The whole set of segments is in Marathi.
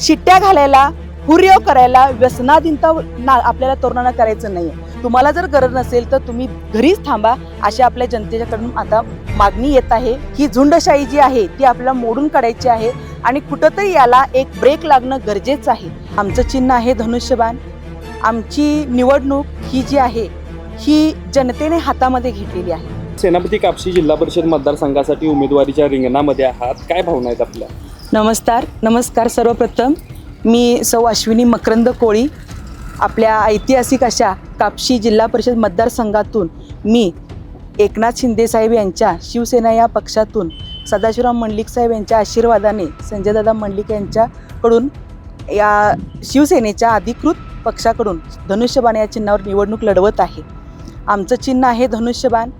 शिट्ट्या घालायला हुर्य करायला व्यसनाधीनता ना आपल्याला तरुणांना करायचं नाही तुम्हाला जर गरज नसेल तर तुम्ही घरीच थांबा. अशा आपल्या जनतेच्याकडून आता मागणी येत आहे. ही झुंडशाही जी आहे ती आपल्याला मोडून काढायची आहे आणि कुठंतरी याला एक ब्रेक लागणं गरजेचं आहे. आमचं चिन्ह आहे धनुष्यबाण. आमची निवडणूक ही जी आहे ही जनतेने हातामध्ये घेतलेली आहे. सेनापती कापशी जिल्हा परिषद मतदारसंघासाठी उमेदवारीच्या रिंगणामध्ये आहात. काय भावना आहेत आपल्या? नमस्कार नमस्कार सर्वप्रथम. मी सौ अश्विनी मकरंद कोळी. आपल्या ऐतिहासिक अशा कापशी जिल्हा परिषद मतदारसंघातून मी एकनाथ शिंदेसाहेब यांच्या शिवसेना या पक्षातून सदाशिवराव मंडलिक साहेब यांच्या आशीर्वादाने संजयदादा मंडलिक यांच्याकडून या शिवसेनेच्या अधिकृत पक्षाकडून धनुष्यबाण या चिन्हावर निवडणूक लढवत आहे. आमचं चिन्ह आहे धनुष्यबाण.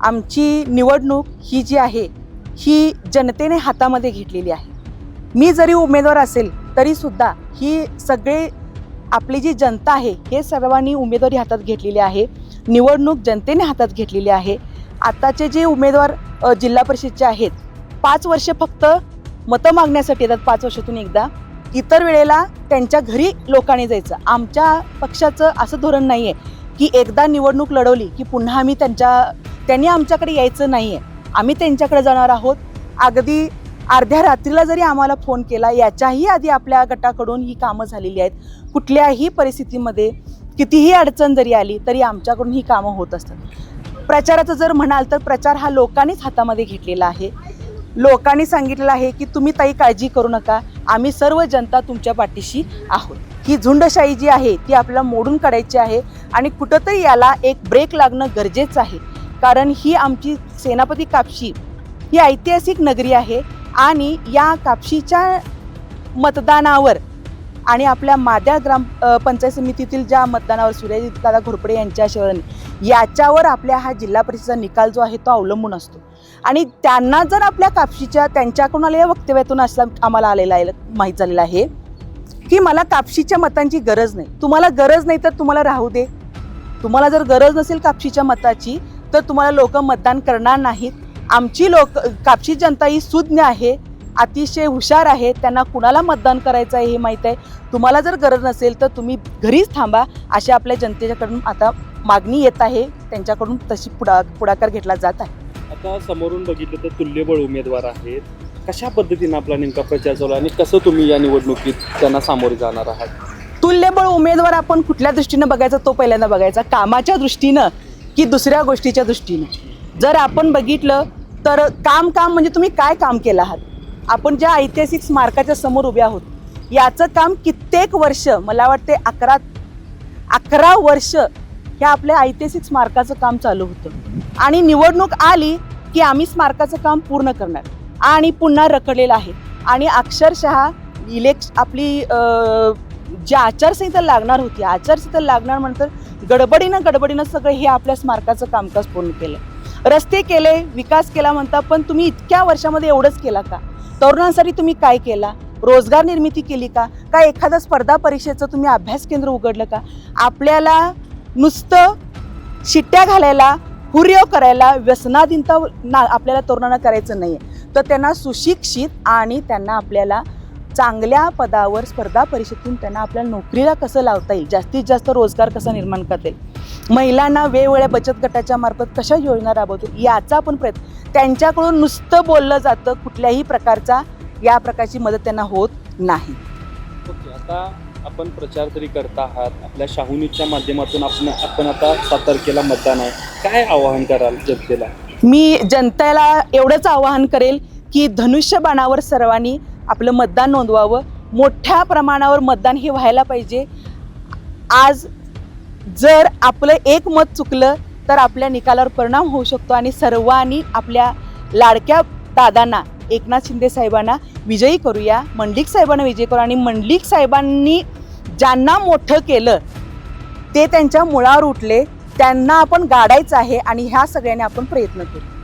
आमची निवडणूक ही जी आहे ही जनतेने हातामध्ये घेतलेली आहे. मी जरी उमेदवार असेल तरीसुद्धा ही सगळे आपली जी जनता आहे हे सर्वांनी उमेदवारी हातात घेतलेली आहे. निवडणूक जनतेने हातात घेतलेली आहे. आताचे जे उमेदवार जिल्हा परिषदचे आहेत पाच वर्ष फक्त मतं मागण्यासाठी येतात पाच वर्षातून एकदा. इतर वेळेला त्यांच्या घरी लोकांनी जायचं. आमच्या पक्षाचं असं धोरण नाही आहे की एकदा निवडणूक लढवली की पुन्हा आम्ही त्यांच्या त्यांनी आमच्याकडे यायचं नाही आहे आम्ही त्यांच्याकडे जाणार आहोत. अगदी अर्ध्या रात्रीला जरी आम्हाला फोन केला याच्याही आधी आपल्या गटाकडून ही कामं झालेली आहेत. कुठल्याही परिस्थितीमध्ये कितीही अडचण जरी आली तरी आमच्याकडून ही कामं होत असतात. प्रचाराचं जर म्हणाल तर प्रचार हा लोकांनीच हातामध्ये घेतलेला आहे. लोकांनी सांगितलेलं आहे की तुम्ही ताई काळजी करू नका आम्ही सर्व जनता तुमच्या पाठीशी आहोत. ही झुंडशाही जी आहे ती आपल्याला मोडून काढायची आहे आणि कुठंतरी याला एक ब्रेक लागणं गरजेचं आहे. कारण ही आमची सेनापती कापशी ही ऐतिहासिक नगरी आहे. आणि या कापशीच्या मतदानावर आणि आपल्या माद्या ग्राम पंचायत समितीतील ज्या मतदानावर सूर्यजित दादा घोरपडे यांच्या शहराने याच्यावर आपल्या हा जिल्हा परिषदेचा निकाल जो आहे तो अवलंबून असतो. आणि त्यांना जर आपल्या कापशीच्या त्यांच्याकडून आलेल्या वक्तव्यातून असं आम्हाला आलेलं आहे माहीत झालेलं आहे की मला कापशीच्या मतांची गरज नाही. तुम्हाला गरज नाही तर तुम्हाला राहू दे. तुम्हाला जर गरज नसेल कापशीच्या मताची तर तुम्हाला लोक मतदान करणार नाहीत. आमची लोक कापशी जनता ही सुज्ञ आहे अतिशय हुशार आहे त्यांना कुणाला मतदान करायचं आहे हे माहीत आहे. तुम्हाला जर गरज नसेल तर तुम्ही घरीच थांबा अशी आपल्या जनतेच्याकडून आता मागणी येत आहे. त्यांच्याकडून तशी पुढा पुढाकार घेतला जात आहे. आता समोरून बघितलं तर तुल्यबळ उमेदवार आहेत. कशा पद्धतीनं आपला नेमका प्रचार चालू आणि कसं तुम्ही या निवडणुकीत त्यांना सामोरे जाणार आहात? तुल्यबळ उमेदवार आपण कुठल्या दृष्टीनं बघायचा? तो पहिल्यांदा बघायचा. कामाच्या दृष्टीनं की दुसऱ्या गोष्टीच्या दृष्टीनं? जर आपण बघितलं तर काम काम म्हणजे तुम्ही काय काम केलं आहात? आपण ज्या ऐतिहासिक स्मारकाच्या समोर उभे आहोत याचं काम कित्येक वर्ष मला वाटते अकरा अकरा वर्ष ह्या आपल्या ऐतिहासिक स्मारकाचं काम चालू होतं. आणि निवडणूक आली की आम्ही स्मारकाचं काम पूर्ण करणार. आणि पुन्हा रखडलेलं आहे. आणि अक्षरशः इलेक्श आपली जी आचारसंहिता लागणार होती आचारसंहिता लागणार म्हणतर गडबडीनं गडबडीनं सगळं हे आपल्या स्मारकाचं कामकाज पूर्ण केलं. रस्ते केले विकास केला म्हणता पण तुम्ही इतक्या वर्षामध्ये एवढंच केला का? तरुणांसाठी तुम्ही काय केला? रोजगार निर्मिती केली का? का एखादं स्पर्धा परीक्षेचं तुम्ही अभ्यास केंद्र उघडलं का? आपल्याला नुसतं शिट्ट्या घालायला हुर्य करायला व्यसनाधीनता ना आपल्याला तरुणांना करायचं नाही आहे तर त्यांना सुशिक्षित आणि त्यांना आपल्याला चांगल्या पदावर स्पर्धा परीक्षेतून त्यांना आपल्या नोकरीला कसं लावता येईल? जास्तीत जास्त रोजगार कसा निर्माण करता येईल? महिलांना वेगवेगळ्या बचत गटाच्या मार्फत कशा योजना राबवतो याचा पण प्रयत्न त्यांच्याकडून नुसतं बोललं जातं कुठल्याही प्रकारचा या प्रकारची मदत त्यांना होत नाही. ओके आता आपण प्रचार तरी करता आहात. आपल्या शाहुनीच्या माध्यमातून आपण आपण आता सात तारखेला मतदान आहे. काय आवाहन कराल जनतेला? मी जनतेला एवढंच आवाहन करेल की धनुष्यबाणावर सर्वांनी आपलं मतदान नोंदवावं. मोठ्या प्रमाणावर मतदान हे व्हायला पाहिजे. आज जर आपलं एक मत चुकलं तर आपल्या निकालावर परिणाम होऊ शकतो आणि सर्वांनी आपल्या लाडक्या दादांना एकनाथ शिंदे साहेबांना विजयी करूया मंडलिक साहेबांना विजयी करू आणि मंडलिक साहेबांनी ज्यांना मोठं केलं ते त्यांच्या मुळावर उठले त्यांना आपण गाडायचं आहे आणि ह्या सगळ्यांनी आपण प्रयत्न करू.